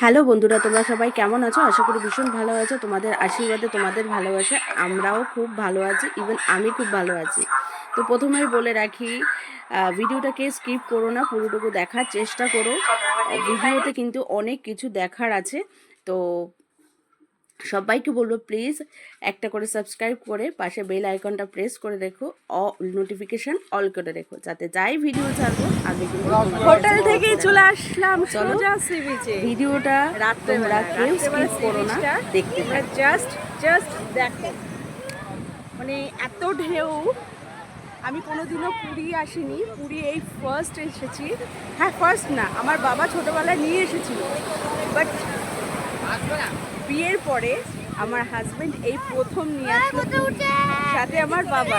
Hello বন্ধুরা, তোমরা সবাই কেমন আছো? আশা করি ভীষণ ভালো আছো। তোমাদের আশীর্বাদে, তোমাদের ভালোবাসা আমরাও খুব ভালো আছি ইভেন আমি খুব ভালো আছি। তো প্রথমেই বলে রাখি ভিডিওটাকে স্কিপ করো না, পুরোটুকু দেখার চেষ্টা করো। ভিডিওতে কিন্তু অনেক কিছু দেখার আছে। তো সবাইকে বলব প্লিজ একটা করে সাবস্ক্রাইব করে পাশে বেল আইকনটা প্রেস করে রেখো নোটিফিকেশন অল করে রেখো যাতে যাই ভিডিও ছাড়বো আগে হোটেল থেকে চলে আসলাম চলো। ভিডিওটা তোমরা কেউ স্কিপ করো না দেখতে জাস্ট জাস্ট দেখো। মানে এত ঢেউ আমি কোনোদিনও পুরী আসিনি পুরী এই ফার্স্ট এসেছি। হ্যাঁ ফার্স্ট না আমার বাবা ছোটোবেলায় নিয়ে এসেছিল। বাট বিয়ের পরে আমার হাজবেন্ড এই প্রথম নিয়ে আসলো সাথে আমার বাবা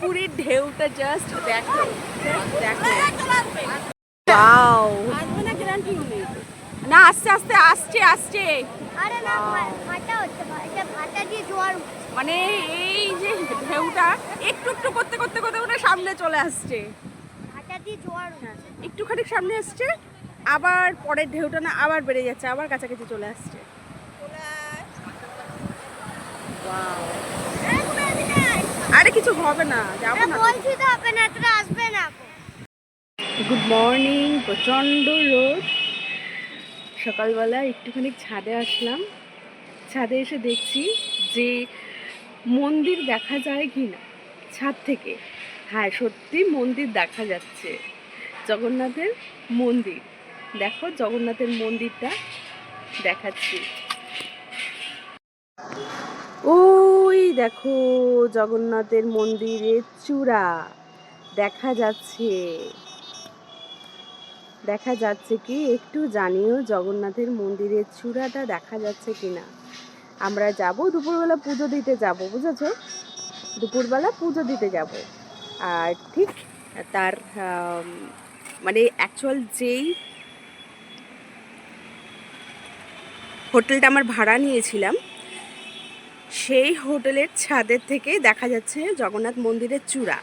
পুরীর ঢেউটা জাস্ট দেখো দেখো! না আস্তে আস্তে আসছে আসছে। মানে এই যে ঢেউটা একটু একটু করতে করতে করতে ওটা সামনে চলে আসছে। একটুখানি সামনে আসছে আবার পরের ঢেউটা না আবার বেড়ে যাচ্ছে আবার কাছাকাছি চলে আসছে। আরে কিছু হবে না যাব না। বলছি তো হবে না তোরা আসবে না। গুড মর্নিং প্রচণ্ড রোদ। সকালবেলা একটুখানি ছাদে আসলাম। ছাদে এসে দেখছি যে মন্দির দেখা যায় কি না ছাদ থেকে। হ্যাঁ সত্যি মন্দির দেখা যাচ্ছে। জগন্নাথের মন্দির। দেখো জগন্নাথের মন্দিরটা দেখাচ্ছি। ওই দেখো জগন্নাথের মন্দিরের চূড়া। দেখা যাচ্ছে। দেখা যাচ্ছে কি? একটু জানিও জগন্নাথের মন্দিরের চূড়াটা দেখা যাচ্ছে কি না আমরা যাব দুপুরবেলা পুজো দিতে যাব, বুঝেছ? দুপুরবেলা পুজো দিতে যাব। আর ঠিক তার মানে অ্যাকচুয়াল যেই হোটেলটা আমার ভাড়া নিয়েছিলাম সেই হোটেলের ছাদের থেকে দেখা যাচ্ছে জগন্নাথ মন্দিরের চূড়া।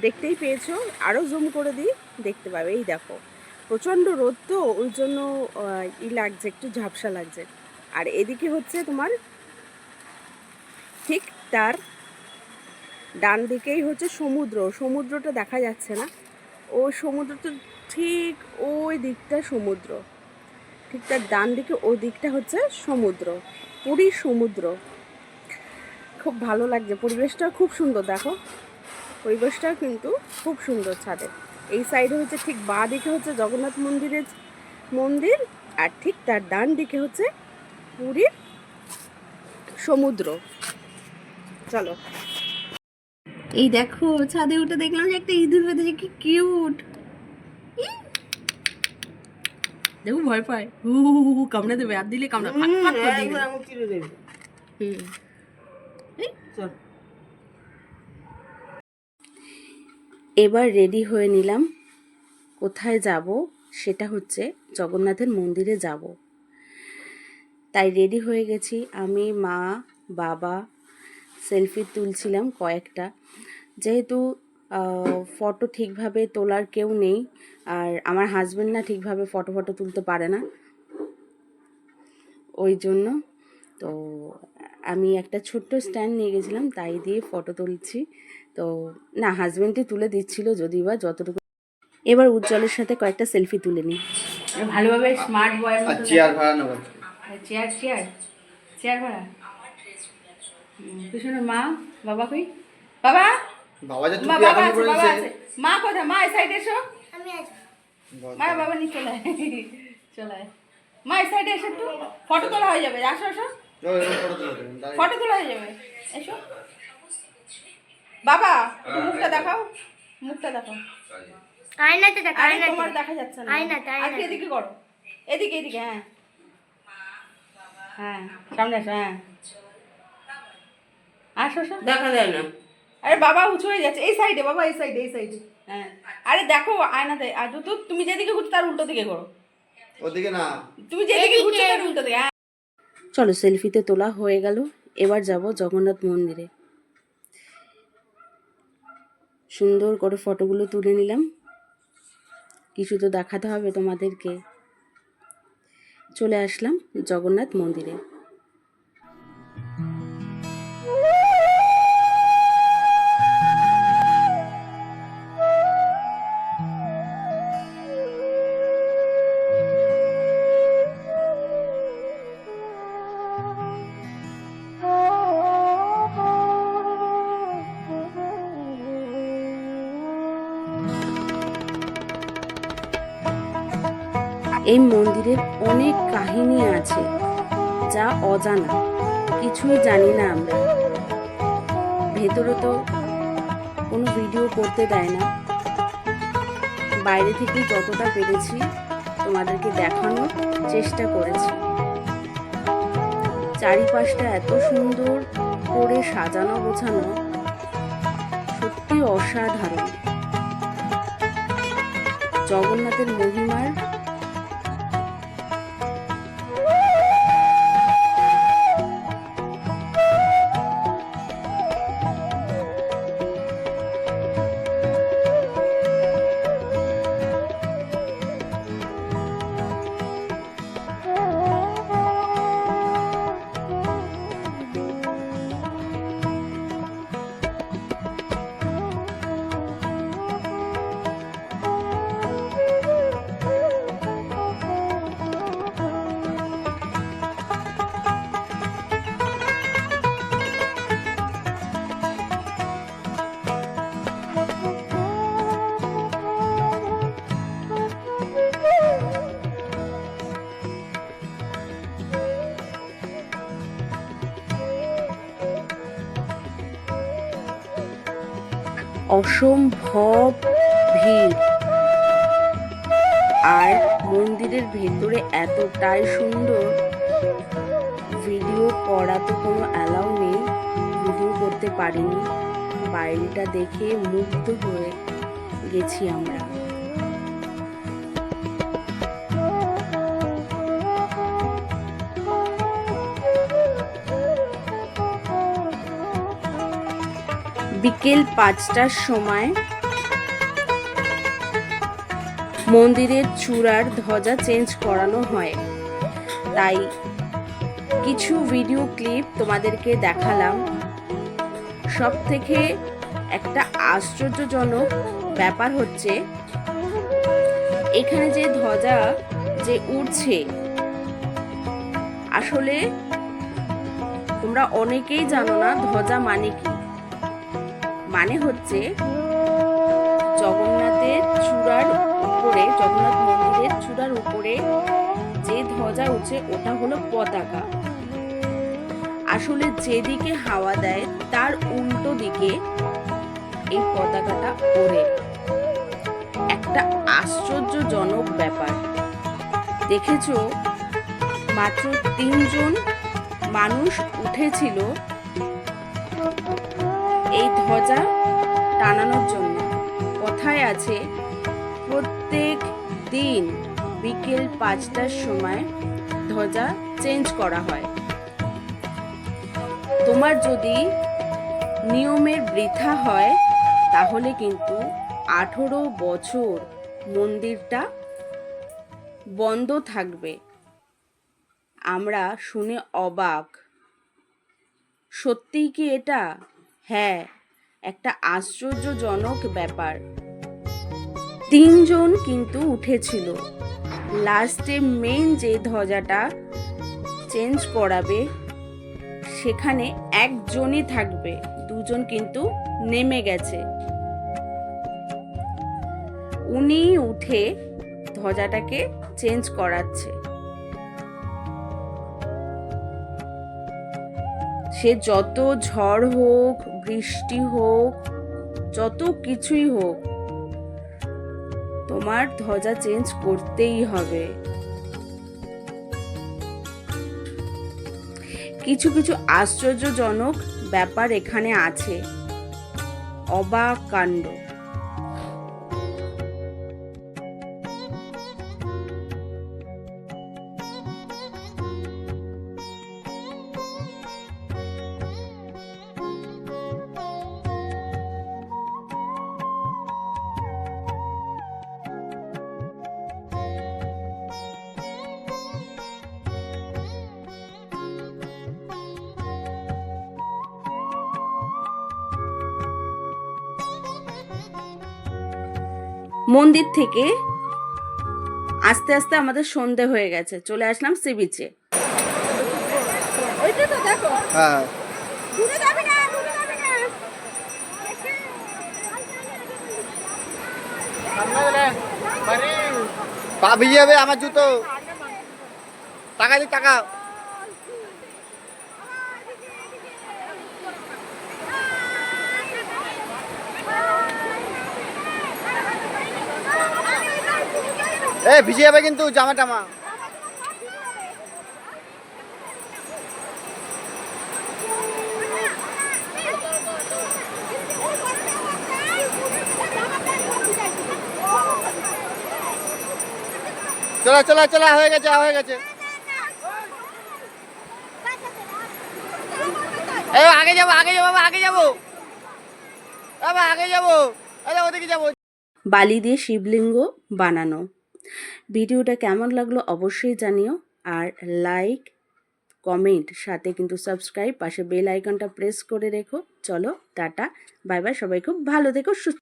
দেখতেই পেয়েছ? আরও জুম করে দিই, দেখতে পাবে। এই দেখো, প্রচণ্ড রোদ তো, ওই জন্য ই লাগছে, একটু ঝাপসা লাগছে। আর এদিকে হচ্ছে তোমার, ঠিক তার ডান দিকেই হচ্ছে সমুদ্র। সমুদ্রটা দেখা যাচ্ছে না। ওই সমুদ্রটা ঠিক ওই দিকটা সমুদ্র। ঠিক তার ডান দিকে ওই দিকটা হচ্ছে সমুদ্র। পুরী সমুদ্র। খুব ভালো লাগছে। পরিবেশটা খুব সুন্দর দেখো। পরিবেশটা কিন্তু খুব সুন্দর ছাদের এই সাইডে হচ্ছে ঠিক বাঁ দিকে হচ্ছে জগন্নাথ মন্দিরের মন্দির আর ঠিক তার ডান দিকে হচ্ছে পুরীর সমুদ্র। চলো। এই দেখো ছাদে উঠে দেখলাম যে একটা ইঁদুর বেঁধেছে কি কিউট দেখো ভয় পায়। হু হু হু কামড়ে দেবে আর দিলে কামড়া ফাট ফাট করে দিবে। হুম। এই। এবার রেডি হয়ে নিলাম। কোথায় যাব? সেটা হচ্ছে জগন্নাথের মন্দিরে যাব। তাই রেডি হয়ে গেছি। আমি, মা, বাবা সেলফি তুলছিলাম কয়েকটা। যেহেতু ফটো ঠিকভাবে তোলার কেউ নেই, আর আমার হাজবেন্ড না ঠিকভাবে ফটো ফটো তুলতে পারে না। ওই জন্য তো আমি একটা ছোট্ট স্ট্যান্ড নিয়ে গেছিলাম তাই দিয়ে ফটো তুলছি। তো না হাজবেন্ডই তুলে দিচ্ছিল যদি বা যতটুকু এবার উজ্জ্বলের সাথে কয়েকটা সেলফি তুলে নিই। ভালোভাবে স্মার্ট বয় আর চেয়ার ভাড়া নেব। চেয়ার চেয়ার চেয়ার ভাড়া। পিছনে মা বাবা কই? বাবা? বাবা যা আছে বাবা আছে। মা কোথায়? মা এই সাইডে এসো। আমি আসব মা বাবা নিয়ে চলে চলে মা এই সাইডে এসো একটু। ফটো তোলা হয়ে যাবে। আসো আসো। ফটো তোলা হয়ে যাবে। এসো। বাবা মুখটা দেখাও। মুখটা দেখাও। আয়নাতে দেখ আরে আয়নাতে তোমার দেখা। যাচ্ছে না। আয়নাতে, আর আয়নাতে। এদিকে করো। এদিকে এদিকে হ্যাঁ। হ্যাঁ সামনে আসো হ্যাঁ। আসো আসো। দেখা যায় না। আরে বাবা উঁচু হয়ে যাচ্ছে। এই সাইডে বাবা এই সাইডে এই সাইডে হ্যাঁ। আরে দেখো আয়নাতে। আর তো তুমি যেদিকে ঘুরছো তার উল্টো দিকে করো। ওদিকে না। তুমি যেদিকে ঘুরছো তার উল্টো দিকে হ্যাঁ। চলো সেলফিতে তোলা হয়ে গেল। এবার যাব জগন্নাথ মন্দিরে। সুন্দর করে ফটোগুলো তুলে নিলাম। কিছু তো দেখাতে হবে তোমাদেরকে। চলে আসলাম জগন্নাথ মন্দিরে। এই মন্দিরের অনেক কাহিনী আছে, যা অজানা, কিছুই জানি না আমরা। ভেতরে তো কোনো ভিডিও করতে দেয় না। বাইরে থেকে যতটা পেরেছি তোমাদেরকে দেখানোর চেষ্টা করেছি। চারিপাশটা এত সুন্দর করে সাজানো গোছানো, সত্যি অসাধারণ। জগন্নাথের মহিমার অসম্ভব ভিড়। আর মন্দিরের ভেতরে এতটাই সুন্দর, ভিডিও করা তো কোনো অ্যালাউ নেই। ভিডিও করতে পারিনি। বাইরেটা দেখে মুগ্ধ হয়ে গেছি আমরা। বিকেল পাঁচটার সময় মন্দিরের চূড়ার ধ্বজা চেঞ্জ করানো হয়। তাই কিছু ভিডিও ক্লিপ তোমাদেরকে দেখালাম। সব থেকে একটা আশ্চর্যজনক ব্যাপার হচ্ছে, এখানে যে ধ্বজা যে উড়ছে, আসলে তোমরা অনেকেই জানো না ধ্বজা মানে কি। মানে হচ্ছে জগন্নাথের চূড়ার উপরে, জগন্নাথ মন্দিরের চূড়ার উপরে যে ধ্বজা উঠছে, ওটা হলো পতাকা। আসলে যেদিকে হাওয়া দেয়, তার উল্টো দিকে এই পতাকাটা ওড়ে। একটা আশ্চর্যজনক ব্যাপার। দেখেছ? মাত্র তিনজন মানুষ উঠেছিল এই ধ্বজা টানানোর জন্য। কথায় আছে? প্রত্যেক দিন বিকেল পাঁচটার সময় ধ্বজা চেঞ্জ করা হয়। তোমার যদি নিয়মের বৃথা হয়, তাহলে কিন্তু আঠেরো বছর মন্দিরটা বন্ধ থাকবে। আমরা শুনে অবাক। সত্যিই কি এটা? হ্যাঁ একটা আশ্চর্যজনক ব্যাপার। তিনজন কিন্তু উঠেছিল। লাস্টে মেন যে ধ্বজাটা চেঞ্জ করাবে, সেখানে একজনই থাকবে। দুজন কিন্তু নেমে গেছে। উনি উঠে ধ্বজাটাকে চেঞ্জ করাচ্ছে। সে যত ঝড় হোক, বৃষ্টি হোক, যত কিছুই হোক, তোমার ধ্বজা চেঞ্জ করতেই হবে। কিছু কিছু আশ্চর্যজনক ব্যাপার এখানে আছে। অবাক কাণ্ড। মন্দির থেকে আস্তে আস্তে আমাদের সন্ধে হয়ে গেছে। চলে আসলাম সি বিচে। ওইটা তো দেখো। হ্যাঁ। পা ভিজে যাবে আমার জুতো। টাকা দি টাকা। এ, ভিজে যাবে কিন্তু, জামা টামা। চলা চলা চলা, হয়ে গেছে হয়ে গেছে। আগে যাব আগে যাব আগে যাব। আগে যাব। ওদিকে যাব। বালি দিয়ে শিবলিঙ্গ বানানো। ভিডিওটা কেমন লাগল অবশ্যই জানিও। আর লাইক কমেন্ট সাথে কিন্তু সাবস্ক্রাইব পাশে বেল আইকনটা প্রেস করে রেখো। চলো, টাটা বাই বাই সবাই খুব ভালো থেকো, সুস্থ